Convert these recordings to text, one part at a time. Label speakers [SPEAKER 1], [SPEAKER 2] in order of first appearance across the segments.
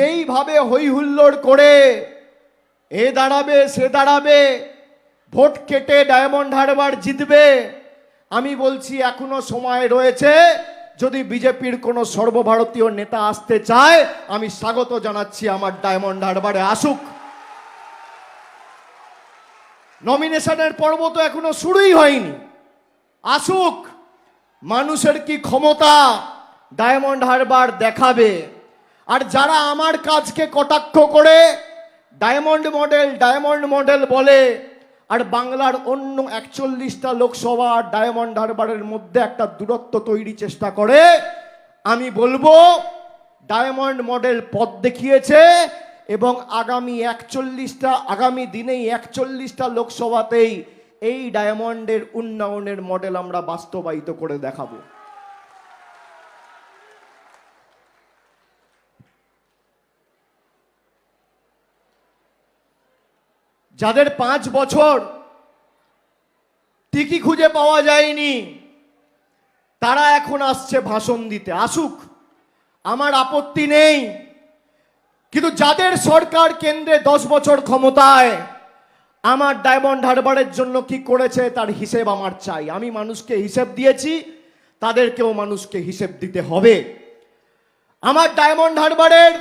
[SPEAKER 1] যেইভাবে হই হুল্লোড় করে, এ দাঁড়াবে, সে দাঁড়াবে, ভোট কেটে ডায়মন্ড হারবার জিতবে, আমি বলছি এখনও সময় রয়েছে, যদি বিজেপির কোনো সর্বভারতীয় নেতা আসতে চায়, আমি স্বাগত জানাচ্ছি আমার ডায়মন্ড হারবারে, আসুক। নমিনেশনের পর্ব তো এখনও শুরুই হয়নি। আসুক, মানুষের কি ক্ষমতা, ডায়মন্ড হারবার দেখাবে। আর যারা আমার কাজকে কটাক্ষ করে, ডায়মন্ড মডেল ডায়মন্ড মডেল বলে, আর বাংলার অন্য একচল্লিশটা লোকসভা ডায়মন্ড হারবারের মধ্যে একটা দূরত্ব তৈরি চেষ্টা করে, আমি বলব, ডায়মন্ড মডেল পথ দেখিয়েছে এবং আগামী একচল্লিশটা, আগামী দিনেই একচল্লিশটা লোকসভাতেই এই ডায়মন্ডের উন্নয়নের মডেল আমরা বাস্তবায়িত করে দেখাবো। যাদের পাঁচ বছর টিকি খুঁজে পাওয়া যায়নি, তারা এখন আসছে ভাষণ দিতে। আসুক, আমার আপত্তি নেই, কিন্তু যাদের সরকার কেন্দ্রে দশ বছর ক্ষমতায়, আমার ডায়মন্ড হারবারের জন্য কি করেছে তার হিসেব আমার চাই। আমি মানুষকে হিসেব দিয়েছি, তাদেরকেও মানুষকে হিসেব দিতে হবে। আমার ডায়মন্ড হারবারের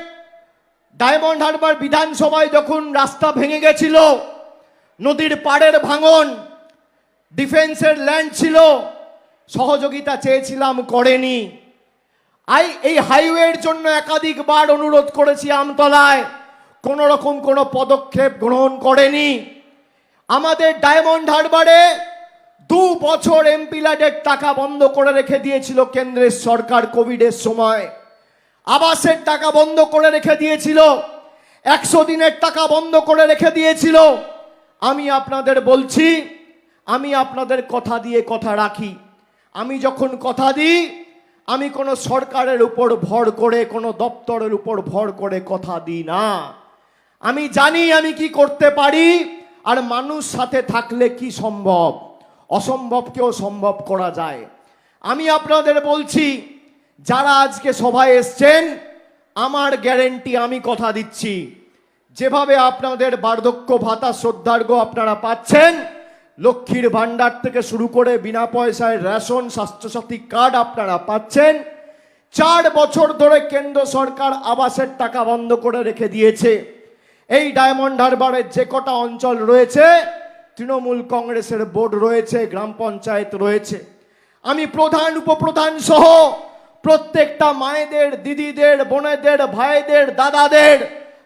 [SPEAKER 1] ডায়মন্ড হারবার বিধানসভায় যখন রাস্তা ভেঙে গেছিল, নদীর পাড়ের ভাঙন, ডিফেন্সের ল্যান্ড ছিল, সহযোগিতা চেয়েছিলাম করেনি। আই, এই হাইওয়ের জন্য একাধিকবার অনুরোধ করেছি আমতলায় কোনো রকম কোনো পদক্ষেপ গ্রহণ করেনি। আমাদের ডায়মন্ড হারবারে দু বছর এমপি ল্যাডের টাকা বন্ধ করে রেখে দিয়েছিল কেন্দ্রের সরকার কোভিডের সময়। আবাসের টাকা বন্ধ করে রেখে দিয়েছিল। একশো দিনের টাকা বন্ধ করে রেখে দিয়েছিল। আমি আপনাদের বলছি, আমি আপনাদের কথা দিয়ে কথা রাখি। আমি যখন কথা দিই, আমি কোনো সরকারের উপর ভর করে, কোনো দপ্তরের উপর ভর করে কথা দিই না। আমি জানি আমি কি করতে পারি, আর মানুষ সাথে থাকলে কি সম্ভব? অসম্ভবকেও সম্ভব করা যায়। আমি আপনাদের বলছি যারা আজকে সভায় এসছেন, আমার গ্যারেন্টি আমি কথা দিচ্ছি। যেভাবে আপনাদের বার্ধক্য ভাতা শ্রদ্ধার্ঘ আপনারা পাচ্ছেন, লক্ষ্মীর ভাণ্ডার থেকে শুরু করে বিনা পয়সায় রেশন, স্বাস্থ্যসাথী কার্ড আপনারা পাচ্ছেন। চার বছর ধরে কেন্দ্র সরকার আবাসের টাকা বন্ধ করে রেখে দিয়েছে। এই ডায়মন্ড হারবারের যে কটা অঞ্চল রয়েছে, তৃণমূল কংগ্রেসের বোর্ড রয়েছে, গ্রাম পঞ্চায়েত রয়েছে। আমি প্রধান, উপপ্রধান সহ প্রত্যেকটা মায়েদের, দিদিদের, বোনেদের, ভাইদের, দাদাদের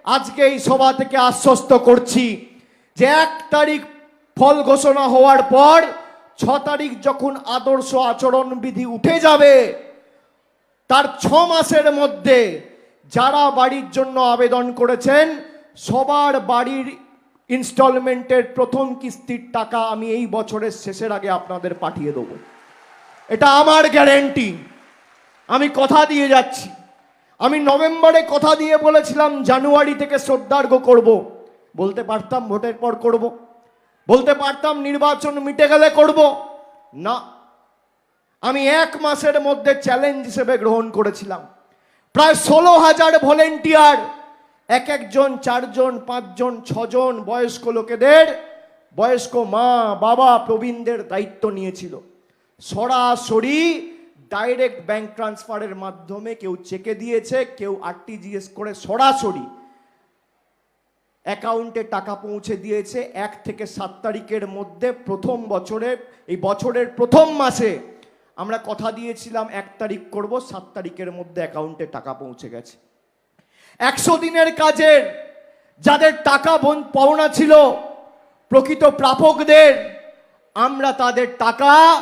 [SPEAKER 1] আজকে এই সভা থেকে আশ্বস্ত করছি যে এক তারিখ ফল ঘোষণা হওয়ার পর ছ তারিখ যখন আদর্শ আচরণবিধি উঠে যাবে, তার ছ মাসের মধ্যে যারা বাড়ির জন্য আবেদন করেছেন, সবার বাড়ির ইনস্টলমেন্টের প্রথম কিস্তির টাকা আমি এই বছরের শেষের আগে আপনাদের পাঠিয়ে দেবো। এটা আমার গ্যারেন্টি। আমি কথা দিয়ে যাচ্ছি। আমি নভেম্বরে কথা দিয়ে বলেছিলাম, জানুয়ারি থেকে শ্রদ্ধার্ঘ করব। বলতে পারতাম ভোটের পর করব। বলতে পারতাম নির্বাচন মিটে গেলে করব। না, আমি এক মাসের মধ্যে চ্যালেঞ্জ হিসেবে গ্রহণ করেছিলাম। প্রায় ষোলো হাজার ভলেন্টিয়ার, এক একজন, চারজন, পাঁচজন, ছজন বয়স্ক লোকেদের বয়স্ক মা বাবা প্রবীণদের দায়িত্ব নিয়েছিল। সরাসরি ডাইরেক্ট ব্যাংক ট্রান্সফারের মাধ্যমে কেউ চেকে দিয়েছে, কেউ আরটিজিএস করে সরাসরি অ্যাকাউন্টে টাকা পৌঁছে দিয়েছে। এক থেকে সাত তারিখের মধ্যে প্রথম বছরে, এই বছরের প্রথম মাসে আমরা কথা দিয়েছিলাম, এক তারিখ করব, সাত তারিখের মধ্যে অ্যাকাউন্টে টাকা পৌঁছে গেছে। একশো দিনের কাজের যাদের টাকা বন- পাওনা ছিল, প্রকৃত প্রাপকদের, আমরা তাদের টাকা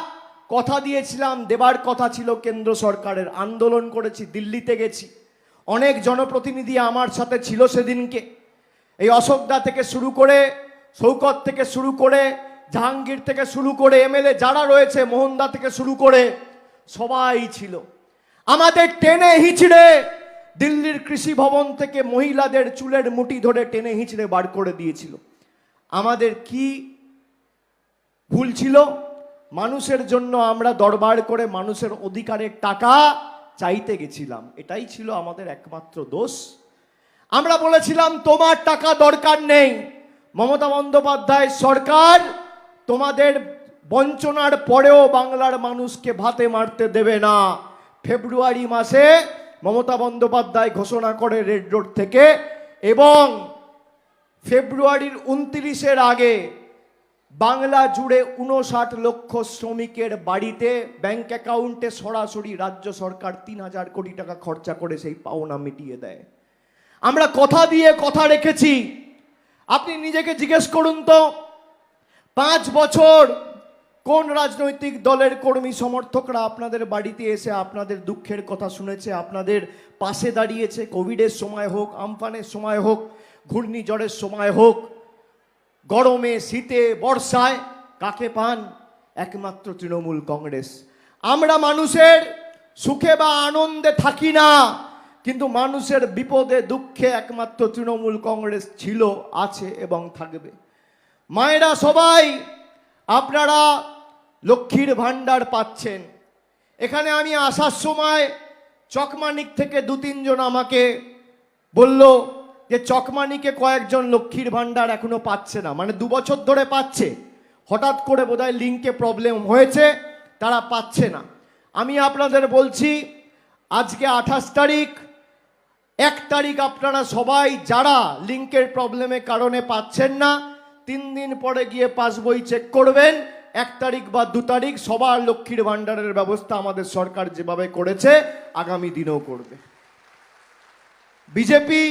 [SPEAKER 1] কথা দিয়েছিলাম, দেবার কথা ছিল কেন্দ্র সরকারের। আন্দোলন করেছি, দিল্লিতে গেছি। অনেক জনপ্রতিনিধি আমার সাথে ছিল সেদিনকে। এই অশোকদা থেকে শুরু করে শৌকত থেকে শুরু করে, জাহাঙ্গীর থেকে শুরু করে, এমএলএ যারা রয়েছে, মোহনদা থেকে শুরু করে, সবাই ছিল। আমাদের টেনে হিচড়ে দিল্লির কৃষি ভবন থেকে মহিলাদের চুলের মুঠি ধরে টেনে হিচড়ে বার করে দিয়েছিল। আমাদের কি ভুল ছিল? মানুষের জন্য আমরা দরবার করে মানুষের অধিকারের টাকা চাইতে গেছিলাম। এটাই ছিল আমাদের একমাত্র দোষ। আমরা বলেছিলাম, তোমার টাকা দরকার নেই। মমতা বন্দ্যোপাধ্যায় সরকার তোমাদের বঞ্চনার পরেও বাংলার মানুষকে ভাতে মারতে দেবে না। ফেব্রুয়ারি মাসে মমতা বন্দ্যোপাধ্যায় ঘোষণা করে রেড রোড থেকে এবং ফেব্রুয়ারির উনত্রিশের আগে বাংলা জুড়ে উনষাট লক্ষ শ্রমিকের বাড়িতে ব্যাংক অ্যাকাউন্টে সরাসরি রাজ্য সরকার তিন হাজার কোটি টাকা খরচা করে সেই পাওনা মিটিয়ে দেয়। আমরা কথা দিয়ে কথা রেখেছি। আপনি নিজেকে জিজ্ঞেস করুন তো, পাঁচ বছর কোন রাজনৈতিক দলের কর্মী সমর্থকরা আপনাদের বাড়িতে এসে আপনাদের দুঃখের কথা শুনেছে, আপনাদের পাশে দাঁড়িয়েছে, কোভিডের সময় হোক, আমফানের সময় হোক, ঘূর্ণিঝড়ের সময় হোক গরমে শীতে বর্ষায় কাকে পান? একমাত্র তৃণমূল কংগ্রেস। আমরা মানুষের সুখে বা আনন্দে থাকি না, কিন্তু মানুষের বিপদে, দুঃখে একমাত্র তৃণমূল কংগ্রেস ছিল, আছে এবং থাকবে। মায়েরা সবাই, আপনারা লক্ষ্মীর ভাণ্ডার পাচ্ছেন। এখানে আমি আসার সময় চকমানিক থেকে দু তিনজন আমাকে বলল যে চকমানিকে কয়েকজন লক্ষ্মীর ভাণ্ডার এখনও পাচ্ছে না মানে দু বছর ধরে পাচ্ছে। হঠাৎ করে বোধহয় লিঙ্কে প্রবলেম হয়েছে, তারা পাচ্ছে না। আমি আপনাদের বলছি, আজকে আঠাশ তারিখ, এক তারিখ আপনারা সবাই যারা লিঙ্কের প্রবলেমের কারণে পাচ্ছেন না, তিন দিন পরে গিয়ে পাসবই চেক করবেন। এক তারিখ বা দু তারিখ সবার লক্ষ্মীর ভাণ্ডারের ব্যবস্থা আমাদের সরকার যেভাবে করেছে, আগামী দিনেও করবে। বিজেপি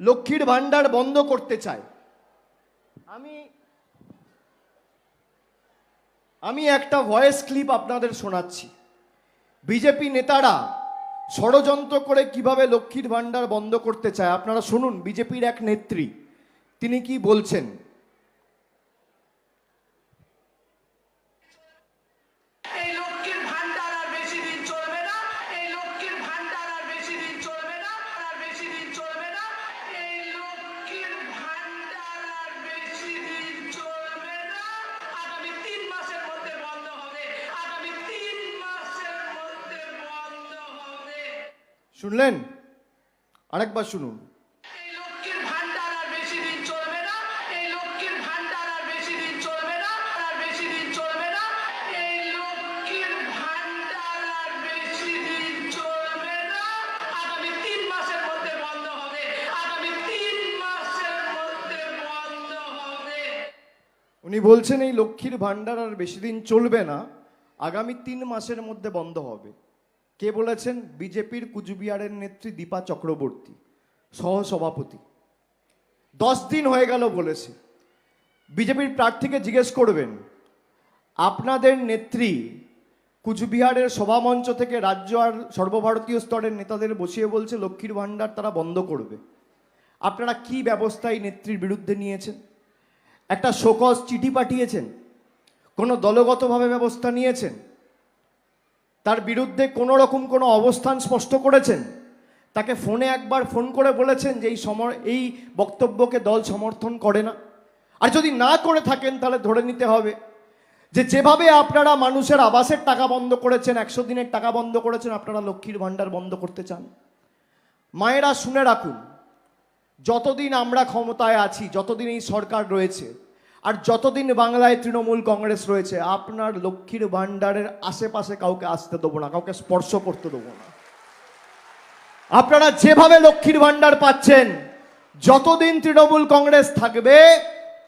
[SPEAKER 1] লক্ষ্মীর ভাণ্ডার বন্ধ করতে চায়। আমি আমি একটা ভয়েস ক্লিপ আপনাদের শোনাচ্ছি। বিজেপি নেতারা ষড়যন্ত্র করে কীভাবে লক্ষ্মীর ভাণ্ডার বন্ধ করতে চায়, আপনারা শুনুন। বিজেপির এক নেত্রী, তিনি কি বলছেন?
[SPEAKER 2] মধ্যে বন্ধ
[SPEAKER 1] শুনুন উনি বলছেন এই লক্ষ্মীর ভাণ্ডার আর বেশি দিন চলবে না আগামী তিন মাসের মধ্যে বন্ধ হবে। কে বলেছেন? বিজেপির কুচবিহারের নেত্রী দীপা চক্রবর্তী, সহসভাপতি। দশ দিন হয়ে গেল বলেছে। বিজেপির প্রার্থীকে জিজ্ঞেস করবেন, আপনাদের নেত্রী কুচবিহারের সভামঞ্চ থেকে রাজ্য আর সর্বভারতীয় স্তরের নেতাদের বসিয়ে বলছে, লক্ষ্মীর ভাণ্ডার তারা বন্ধ করবে। আপনারা কি ব্যবস্থা এই নেত্রীর বিরুদ্ধে নিয়েছেন? একটা শোকজ চিঠি পাঠিয়েছেন? কোনো দলগতভাবে ব্যবস্থা নিয়েছেন? তার বিরুদ্ধে কোনো রকম কোনো অবস্থান স্পষ্ট করেছেন? তাকে ফোনে একবার ফোন করে বলেছেন যে এই সমর, এই বক্তব্যকে দল সমর্থন করে না। আর যদি না করে থাকেন, তাহলে ধরে নিতে হবে যে যেভাবে আপনারা মানুষের আবাসের টাকা বন্ধ করেছেন, একশো দিনের টাকা বন্ধ করেছেন, আপনারা লক্ষ্মীর ভাণ্ডার বন্ধ করতে চান। মায়েরা শুনে রাখুন, যতদিন আমরা ক্ষমতায় আছি, যতদিন এই সরকার রয়েছে আর যতদিন বাংলায় তৃণমূল কংগ্রেস রয়েছে, আপনার লক্ষ্মীর ভাণ্ডারের আশেপাশে কাউকে আসতে দেবো না, কাউকে স্পর্শ করতে দেবো না। আপনারা যেভাবে লক্ষ্মীর ভাণ্ডার পাচ্ছেন, যতদিন তৃণমূল কংগ্রেস থাকবে,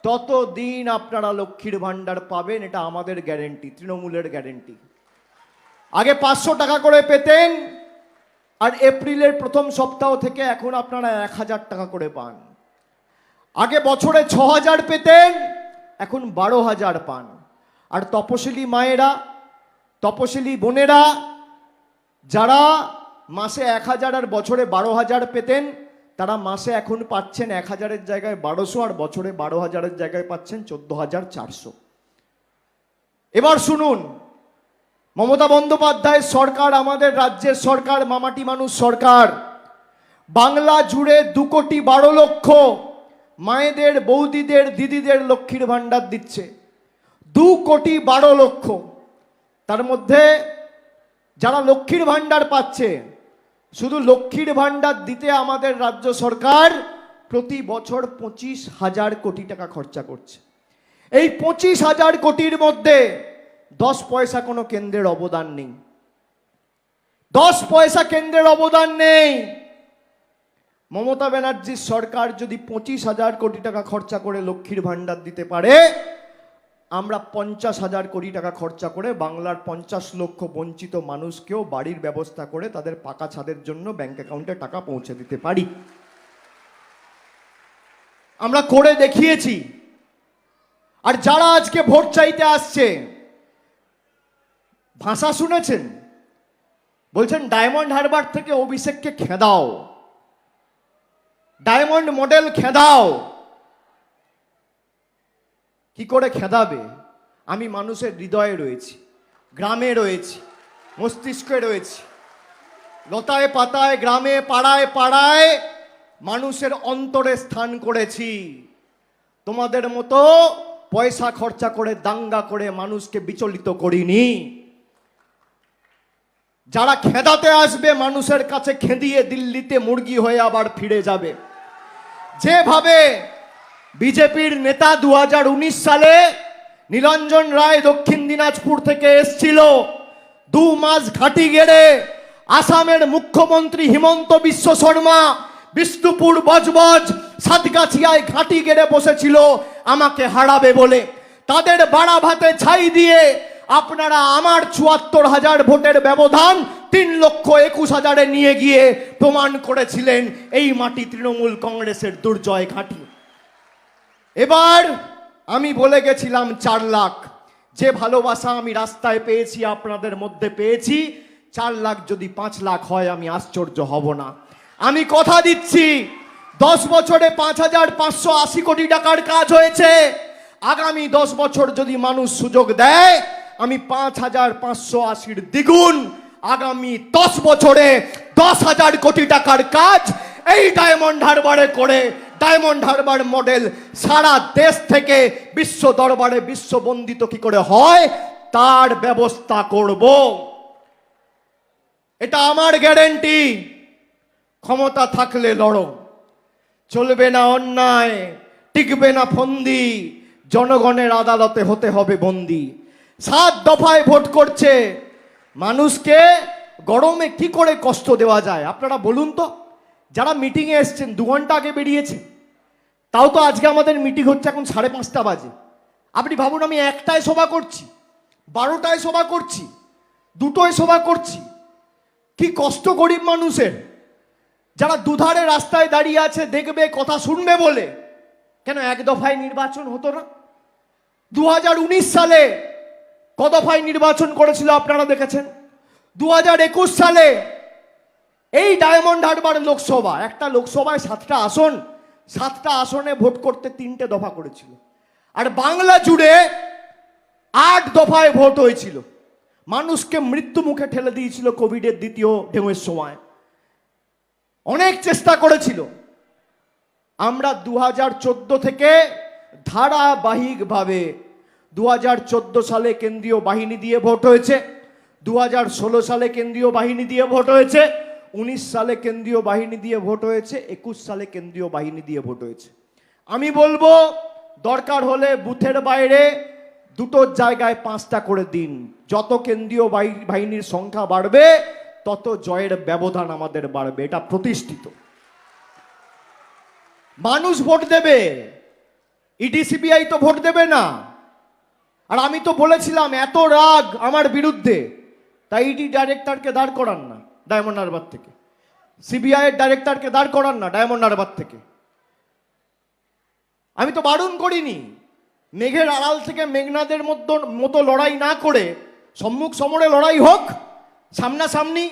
[SPEAKER 1] ততদিন আপনারা লক্ষ্মীর ভাণ্ডার পাবেন, এটা আমাদের গ্যারেন্টি, তৃণমূলের গ্যারেন্টি। আগে পাঁচশো টাকা করে পেতেন, আর এপ্রিলের প্রথম সপ্তাহ থেকে এখন আপনারা এক হাজার টাকা করে পান। আগে বছরে ছ হাজার পেতেন এখন বারো হাজার পান। আর তপশিলি মায়েরা, তপশিলি বোনেরা, যারা মাসে এক হাজার আর বছরে বারো হাজার পেতেন, তারা মাসে এখন পাচ্ছেন এক হাজারের জায়গায় বারোশো আর বছরে বারো হাজারের জায়গায় পাচ্ছেন চোদ্দ হাজার চারশো। এবার শুনুন, মমতা বন্দ্যোপাধ্যায় সরকার, আমাদের রাজ্যের সরকার, মামাটি মানুষ সরকার, বাংলা জুড়ে দু কোটি বারো লক্ষ মায়েদের, বৌদিদের, দিদিদের লক্ষ্মীর ভাণ্ডার দিচ্ছে। দু কোটি বারো লক্ষ। তার মধ্যে যারা লক্ষ্মীর ভাণ্ডার পাচ্ছে, শুধু লক্ষ্মীর ভাণ্ডার দিতে আমাদের রাজ্য সরকার প্রতি বছর পঁচিশ হাজার কোটি টাকা খরচা করছে। এই পঁচিশ হাজার কোটির মধ্যে দশ পয়সা কোনো কেন্দ্রের অবদান নেই। দশ পয়সা কেন্দ্রের অবদান নেই। মমতা ব্যানার্জির সরকার যদি পঁচিশ হাজার কোটি টাকা খরচা করে লক্ষ্মীর ভাণ্ডার দিতে পারে, আমরা পঞ্চাশ হাজার কোটি টাকা খরচা করে বাংলার পঞ্চাশ লক্ষ বঞ্চিত মানুষকেও বাড়ির ব্যবস্থা করে তাদের পাকা ছাদের জন্য ব্যাংক অ্যাকাউন্টে টাকা পৌঁছে দিতে পারি। আমরা করে দেখিয়েছি। আর যারা আজকে ভোট চাইতে আসছে, ভাষা শুনেছেন? বলছেন, ডায়মন্ড হারবার থেকে অভিষেককে খেদাও। Diamond model খেদাও। কি করে খেদাবে? আমি মানুষের হৃদয়ে রয়েছি, গ্রামে রয়েছি, মস্তিষ্কে রয়েছি। লতায় পাতায়, গ্রামে পাড়ায় পাড়ায় মানুষের অন্তরে স্থান করেছি। তোমাদের মতো পয়সা খরচা করে, দাঙ্গা করে মানুষকে বিচলিত করিনি। যারা খেদাতে আসবে, মানুষের কাছে খেদিয়ে দিল্লিতে মুরগি হয়ে আবার ফিরে যাবে। যেভাবে বিজেপির নেতা দুহাজার উনিশ সালে নীলঞ্জন রায় দক্ষিণ দিনাজপুর থেকে এসছিল, দু মাস ঘাঁটি গেড়ে আসামের মুখ্যমন্ত্রী হিমন্ত বিশ্ব শর্মা, বিষ্ণুপুর বজবজ, সাতগাছিয়ায় ঘাঁটি গেড়ে বসেছিল, আমাকে হারাবে বলে। তাদের বাড়া ভাতে ছাই দিয়ে আপনারা আমার চুয়াত্তর হাজার ভোটের ব্যবধান তিন লক্ষ একুশ হাজারে নিয়ে গিয়ে প্রমাণ করেছিলেন এই মাটি তৃণমূল কংগ্রেসের দুর্জয় ঘাঁটি। এবার আমি বলে গেছিলাম চার লাখ। যে ভালোবাসা আমি রাস্তায় পেয়েছি, আপনাদের মধ্যে পেয়েছি, চার লাখ যদি পাঁচ লাখ হয় আমি আশ্চর্য হব না। আমি কথা দিচ্ছি, দশ বছরে পাঁচ হাজার পাঁচশো আশি কোটি টাকার কাজ হয়েছে। আগামী দশ বছর যদি মানুষ সুযোগ দেয় আমি পাঁচ হাজার পাঁচশো আশির দ্বিগুণ আগামী দশ বছরে দশ হাজার কোটি টাকার কাজ এই ডায়মন্ড হারবারে করে ডায়মন্ড হারবার মডেল সারা দেশ থেকে বিশ্ব দরবারে বিশ্ববন্দিত কি করে হয়? তার ব্যবস্থা করব। এটা আমার গ্যারেন্টি। ক্ষমতা থাকলে লড়ো। চলবে না অন্যায়, টিকবে না ফন্দি, জনগণের আদালতে হতে হবে বন্দি। সাত দফায় ভোট করছে। মানুষকে গরমে কি করে কষ্ট দেওয়া যায়? আপনারা বলুন তো। যারা মিটিংয়ে এসছেন, দু ঘণ্টা আগে বেরিয়েছে। তাও তো আজকে আমাদের মিটিং হচ্ছে এখন সাড়ে পাঁচটা বাজে। আপনি ভাবুন, আমি একটায় সভা করছি, বারোটায় সভা করছি, দুটোয় সভা করছি। কি কষ্ট গরিব মানুষের। যারা দুধারে রাস্তায় দাঁড়িয়ে আছে, দেখবে, কথা শুনবে বলে। কেন এক দফায় নির্বাচন হতো না? দু হাজার উনিশ সালে ক দফায় নির্বাচন করেছিল, আপনারা দেখেছেন। দু একুশ সালে এই ডায়মন্ড হারবার লোকসভা, একটা লোকসভায় সাতটা আসন, সাতটা আসনে ভোট করতে তিনটে দফা করেছিল। আর বাংলা জুড়ে আট দফায় ভোট হয়েছিল। মানুষকে মৃত্যু মুখে ঠেলে দিয়েছিল কোভিডের দ্বিতীয় ঢেউয়ের সময়। অনেক চেষ্টা করেছিল। আমরা দু হাজার চোদ্দ থেকে ধারাবাহিকভাবে দু হাজার চোদ্দ সালে কেন্দ্রীয় বাহিনী দিয়ে ভোট হয়েছে। দু হাজার ষোলো সালে কেন্দ্রীয় বাহিনী দিয়ে ভোট হয়েছে। উনিশ সালে কেন্দ্রীয় বাহিনী দিয়ে ভোট হয়েছে। একুশ সালে কেন্দ্রীয় বাহিনী দিয়ে ভোট হয়েছে। আমি বলব, দরকার হলে বুথের বাইরে দুটো জায়গায় পাঁচটা করে দিন। যত কেন্দ্রীয় বাহি- বাহিনীর সংখ্যা বাড়বে, তত জয়ের ব্যবধান আমাদের বাড়বে। এটা প্রতিষ্ঠিত। মানুষ ভোট দেবে। ইডিসিবিআই তো ভোট দেবে না। আর আমি তো বলেছিলাম, এত রাগ আমার বিরুদ্ধে। তাই ইডি ডাইরেক্টরকে দাঁড় করান না, ডায়মন্ড হারবার থেকে। সিবিআই এর ডাইরেক্টরকে দাঁড় করান না, ডায়মন্ড হারবার থেকে। আমি তো বারণ করিনি, মেঘের আড়াল থেকে মেঘনাদের মতো মতো লড়াই না করে, সম্মুখ সমরে লড়াই হোক, সামনাসামনি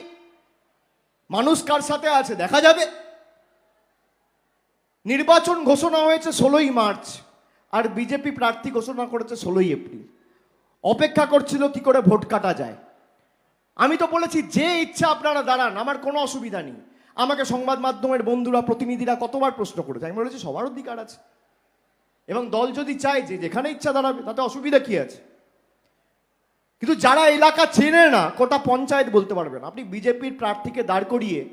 [SPEAKER 1] মানুষ কার সাথে আছে দেখা যাবে। নির্বাচন ঘোষণা হয়েছে ষোলোই মার্চ। আর বিজেপি প্রার্থী ঘোষণা করেছে ষোলোই এপ্রিল। অপেক্ষা করছিল কি করে ভোট কাটা যায়। আমি তো বলেছি, যে ইচ্ছা আপনারা দাঁড়ান, আমার কোনো অসুবিধা নেই। আমাকে সংবাদ মাধ্যমের বন্ধুরা, প্রতিনিধিরা কতবার প্রশ্ন করেছে? আমি বলেছি, সবার অধিকার আছে। এবং দল যদি চায় যে যেখানে ইচ্ছা দাঁড়াবে, তাতে অসুবিধা কি আছে? কিন্তু যারা এলাকা চেনে না, কটা পঞ্চায়েত বলতে পারবেন আপনি বিজেপির প্রার্থীকে দাঁড় করিয়ে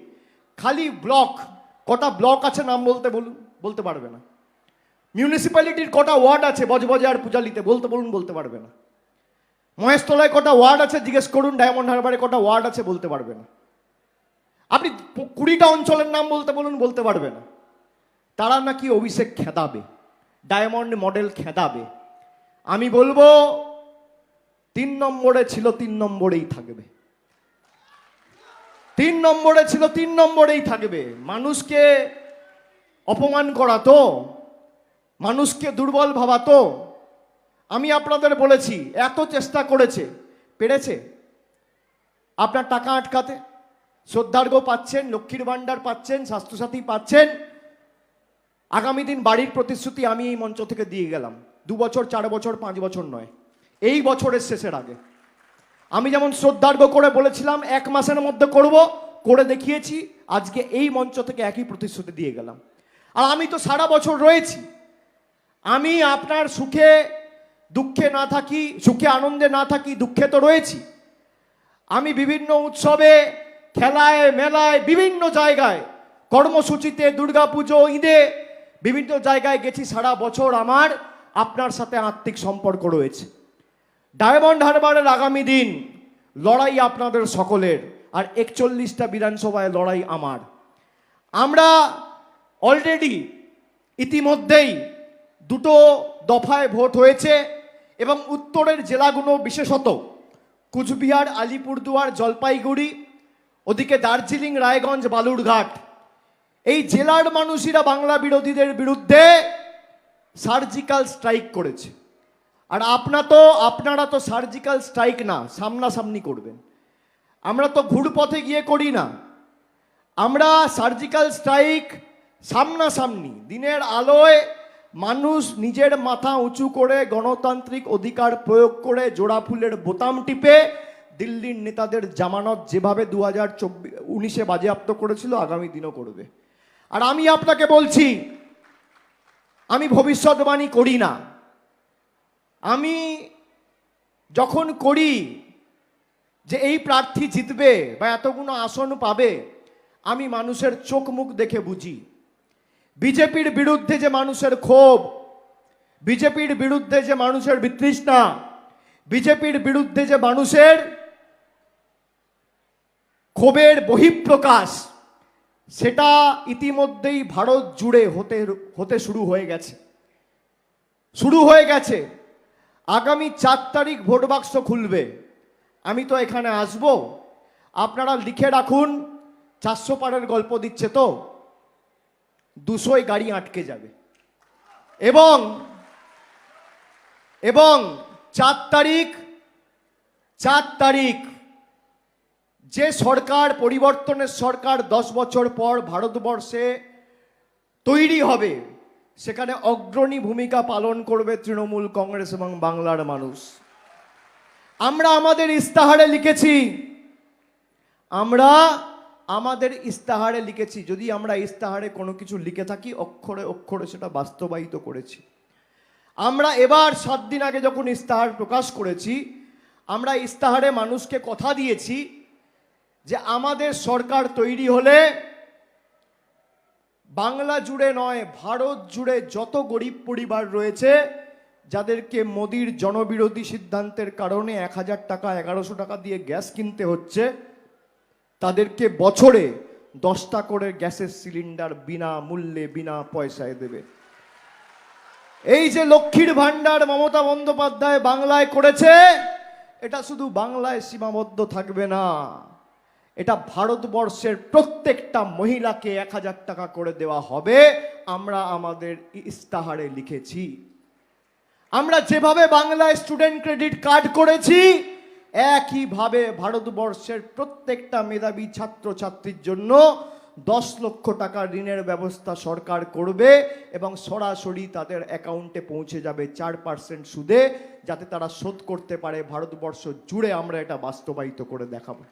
[SPEAKER 1] খালি ব্লক, কটা ব্লক আছে নাম বলতে বলুন, বলতে পারবে না। মিউনিসিপ্যালিটির কটা ওয়ার্ড আছে বজবজে আর পূজালিতে? বলতে বলুন, বলতে পারবে না। মহেশতলায় কটা ওয়ার্ড আছে? জিজ্ঞেস করুন ডায়মন্ড হারবারে কটা ওয়ার্ড আছে বলতে পারবে না। আপনি কুড়িটা অঞ্চলের নাম বলতে বলুন, বলতে পারবে না। তারা নাকি অভিষেক খেদাবে ডায়মন্ড মডেল খেদাবে। আমি বলব, তিন নম্বরে ছিল, তিন নম্বরেই থাকবে। তিন নম্বরে ছিল, তিন নম্বরেই থাকবে। মানুষকে অপমান করা তো মানুষকে দুর্বল ভাবা তো আমি আপনাদের বলেছি, এত চেষ্টা করেছে। পেরেছে? আপনার টাকা আটকাতে? শ্রদ্ধার্ঘ পাচ্ছেন, লক্ষ্মীর ভাণ্ডার পাচ্ছেন, স্বাস্থ্যসাথী পাচ্ছেন। আগামী দিন বাড়ির প্রতিশ্রুতি আমি এই মঞ্চ থেকে দিয়ে গেলাম। দু বছর, চার বছর, পাঁচ বছর নয়। এই বছরের শেষের আগে। আমি যেমন শ্রদ্ধার্ঘ করে বলেছিলাম, এক মাসের মধ্যে করব, করে দেখিয়েছি, আজকে এই মঞ্চ থেকে একই প্রতিশ্রুতি দিয়ে গেলাম। আর আমি তো সারা বছর রয়েছি। আমি আপনার সুখে, দুঃখে না থাকি, সুখে আনন্দে না থাকি, দুঃখে তো রয়েছি। আমি বিভিন্ন উৎসবে, খেলায়, মেলায়, বিভিন্ন জায়গায়, কর্মসূচিতে, দুর্গাপুজো, ঈদে বিভিন্ন জায়গায় গেছি সারা বছর আমার, আপনার সাথে আত্মিক সম্পর্ক রয়েছে। ডায়মন্ড হারবারের আগামী দিন লড়াই আপনাদের সকলের, আর একচল্লিশটা বিধানসভায় লড়াই আমার। আমরা অলরেডি ইতিমধ্যেই দুটো দফায় ভোট হয়েছে এবং উত্তরের জেলাগুলো বিশেষত কুচবিহার, আলিপুরদুয়ার, জলপাইগুড়ি, ওদিকে দার্জিলিং, রায়গঞ্জ, বালুরঘাট। এই জেলার মানুষেরা বাংলা বিরোধীদের বিরুদ্ধে সার্জিক্যাল স্ট্রাইক করেছে। আর আপনা তো, আপনারা তো সার্জিক্যাল স্ট্রাইক না, সামনাসামনি করবেন। আমরা তো ঘুরপথে গিয়ে করি না। আমরা সার্জিক্যাল স্ট্রাইক সামনাসামনি, দিনের আলোয় মানুষ নিজের মাথা উঁচু করে গণতান্ত্রিক অধিকার প্রয়োগ করে জোড়া ফুলের বোতাম টিপে দিল্লির নেতাদের জামানত যেভাবে দু হাজার চব্বিশ উনিশে বাজেয়াপ্ত করেছিল, আগামী দিনও করবে। আর আমি আপনাকে বলছি, আমি ভবিষ্যৎবাণী করি না। আমি যখন করি যে এই প্রার্থী জিতবে বা এতগুলো আসন পাবে, আমি মানুষের চোখ মুখ দেখে বুঝি। বিজেপির বিরুদ্ধে যে মানুষের ক্ষোভ, বিজেপির বিরুদ্ধে যে মানুষের বিতৃষ্ণা, বিজেপির বিরুদ্ধে যে মানুষের ক্ষোভের বহিঃপ্রকাশ, সেটা ইতিমধ্যেই ভারত জুড়ে হতে হতে শুরু হয়ে গেছে। শুরু হয়ে গেছে। আগামী চার তারিখ ভোট বাক্স খুলবে। আমি তো এখানে আসব। আপনারা লিখে রাখুন, চারশো পারের গল্প দিচ্ছে তো। দুশোয় গাড়ি আটকে যাবে। এবং এবং চার তারিখ চার তারিখ যে সরকার, পরিবর্তনের সরকার দশ বছর পর ভারতবর্ষে তৈরি হবে, সেখানে অগ্রণী ভূমিকা পালন করবে তৃণমূল কংগ্রেস এবং বাংলার মানুষ। আমরা আমাদের ইস্তাহারে লিখেছি, আমরা আমাদের ইস্তাহারে লিখেছি, যদি আমরা ইস্তাহারে কোনো কিছু লিখে থাকি, অক্ষরে অক্ষরে সেটা বাস্তবায়িত করেছি। আমরা এবার সাত দিন আগে যখন ইস্তাহার প্রকাশ করেছি, আমরা ইস্তাহারে মানুষকে কথা দিয়েছি যে আমাদের সরকার তৈরি হলে বাংলা জুড়ে নয়, ভারত জুড়ে যত গরিব পরিবার রয়েছে, যাদেরকে মোদির জনবিরোধী সিদ্ধান্তের কারণে এক হাজার টাকা, এগারোশো টাকা দিয়ে গ্যাস কিনতে হচ্ছে তাদেরকে বছরে দশটা করে গ্যাসের সিলিন্ডার বিনা মূল্যে, বিনা পয়সায় দেবে। এই যে লক্ষ্মীর ভাণ্ডার মমতা বন্দ্যোপাধ্যায় বাংলায় করেছে, এটা শুধু বাংলায় সীমাবদ্ধ থাকবে না। এটা ভারতবর্ষের প্রত্যেকটা মহিলাকে এক হাজার টাকা করে দেওয়া হবে, আমরা আমাদের ইস্তাহারে লিখেছি। আমরা যেভাবে বাংলায় স্টুডেন্ট ক্রেডিট কার্ড করেছি একইভাবে ভারতবর্ষের প্রত্যেকটা মেধাবী ছাত্রছাত্রীর জন্য দশ লক্ষ টাকা ঋণের ব্যবস্থা সরকার করবে এবং সরাসরি তাদের অ্যাকাউন্টে পৌঁছে যাবে চার পার্সেন্ট সুদে, যাতে তারা শোধ করতে পারে ভারতবর্ষ জুড়ে। আমরা এটা বাস্তবায়িত করে দেখাবো।